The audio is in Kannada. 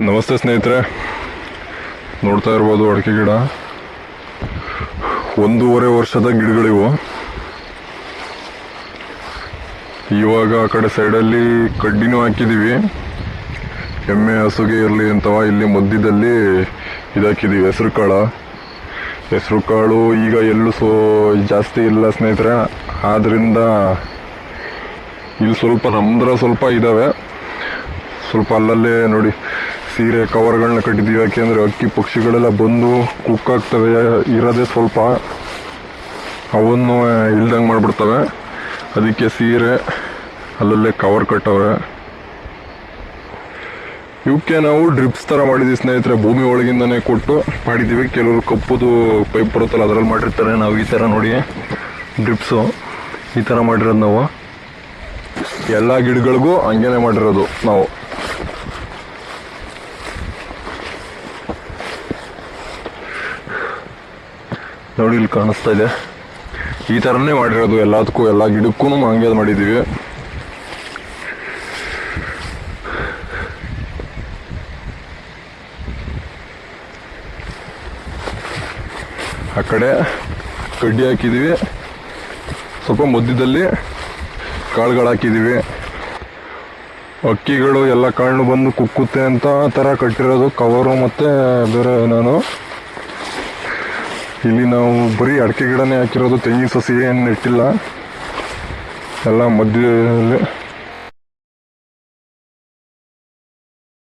ನಮಸ್ತೆ ಸ್ನೇಹಿತರೆ. ನೋಡ್ತಾ ಇರ್ಬೋದು ಅಡಿಕೆ ಗಿಡ. ಒಂದೂವರೆ ವರ್ಷದ ಗಿಡಗಳಿವು. ಇವಾಗ ಆ ಕಡೆ ಸೈಡಲ್ಲಿ ಕಡ್ಡಿನೂ ಹಾಕಿದ್ದೀವಿ ಎಮ್ಮೆ ಹಸುಗೆ ಇರಲಿ ಅಂತವ ಇಲ್ಲಿ ಮಧ್ಯದಲ್ಲಿ ಇದಾಕಿದ್ದೀವಿ ಹೆಸರು ಕಾಳು. ಹೆಸರು ಕಾಳು ಈಗ ಎಲ್ಲೂ ಸೋ ಜಾಸ್ತಿ ಇಲ್ಲ ಸ್ನೇಹಿತರೆ. ಆದ್ದರಿಂದ ಇಲ್ಲಿ ಸ್ವಲ್ಪ ನಮ್ದ್ರ ಸ್ವಲ್ಪ ಇದ್ದಾವೆ ಸ್ವಲ್ಪ ಅಲ್ಲಲ್ಲೇ ನೋಡಿ ಸೀರೆ ಕವರ್ಗಳನ್ನ ಕಟ್ಟಿದ್ದೀವಿ. ಯಾಕೆಂದ್ರೆ ಅಕ್ಕಿ ಪಕ್ಷಿಗಳೆಲ್ಲ ಬಂದು ಕುಕ್ಕಾಗ್ತವೆ, ಇರೋದೇ ಸ್ವಲ್ಪ ಅವನ್ನು ಇಲ್ದಂಗೆ ಮಾಡಿಬಿಡ್ತವೆ. ಅದಕ್ಕೆ ಸೀರೆ ಅಲ್ಲಲ್ಲೇ ಕವರ್ ಕಟ್ಟವೆ ಇವಕ್ಕೆ ನಾವು ಡ್ರಿಪ್ಸ್ ಥರ ಮಾಡಿದ್ದೀವಿ ಸ್ನೇಹಿತರೆ. ಭೂಮಿ ಒಳಗಿಂದನೇ ಕೊಟ್ಟು ಮಾಡಿದ್ದೀವಿ. ಕೆಲವರು ಕಪ್ಪುದು ಪೈಪ್ ಬರುತ್ತಲ್ಲ, ಅದರಲ್ಲಿ ಮಾಡಿರ್ತಾರೆ. ನಾವು ಈ ಥರ ನೋಡಿ ಡ್ರಿಪ್ಸು. ಈ ಥರ ಮಾಡಿರೋದು ನಾವು. ಎಲ್ಲ ಗಿಡಗಳಿಗೂ ಹಂಗೇನೆ ಮಾಡಿರೋದು ನಾವು. ನೋಡಿ ಇಲ್ಲಿ ಕಾಣಿಸ್ತಾ ಇದೆ. ಈ ಥರನೇ ಮಾಡಿರೋದು ಎಲ್ಲದಕ್ಕೂ, ಎಲ್ಲ ಗಿಡಕ್ಕೂ ಹಂಗೆ ಮಾಡಿದ್ದೀವಿ. ಆ ಕಡೆ ಕಡ್ಡಿ ಹಾಕಿದ್ದೀವಿ. ಸ್ವಲ್ಪ ಮಧ್ಯದಲ್ಲಿ ಕಾಳುಗಳು ಹಾಕಿದ್ದೀವಿ. ಅಕ್ಕಿಗಳು ಎಲ್ಲ ಕಾಳು ಬಂದು ಕುಕ್ಕುತ್ತೆ ಅಂತ ಆ ಥರ ಕಟ್ಟಿರೋದು. ಕವರು ಮತ್ತು ಬೇರೆ ನಾನು. ಇಲ್ಲಿ ನಾವು ಬರೀ ಅಡಿಕೆ ಗಿಡನೇ ಹಾಕಿರೋದು ತೆಂಗಿನ ಸಸಿ ಏನು ನೆಟ್ಟಿಲ್ಲ. ಎಲ್ಲ ಮಧ್ಯದಲ್ಲಿ